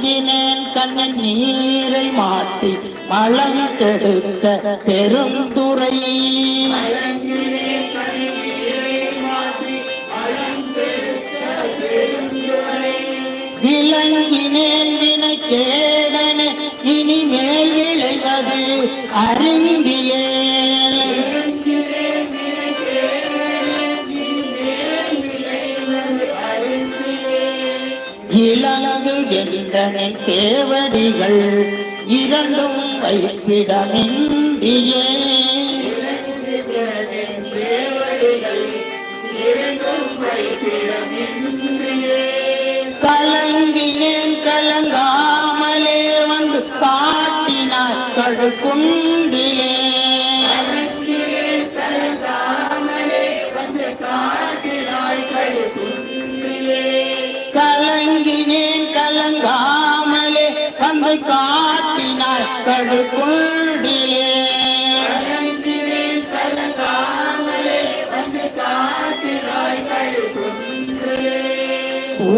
கலங்கினேன் கண்ணன் நீரை மாற்றி மலம் கெடுக்க பெருந்துறை விளங்கினேன் வினை கேடன இனிமேல் விளைவது அறிந்தியே இளங்கு சேவடிகள்? இரண்டும் வைப்பிடமின்றியே கலங்கினேன் கலங்காமலே வந்து காட்டினார் கழுக்குண்டிலே வந்து காட்டினார் கழுக்குண்டிலே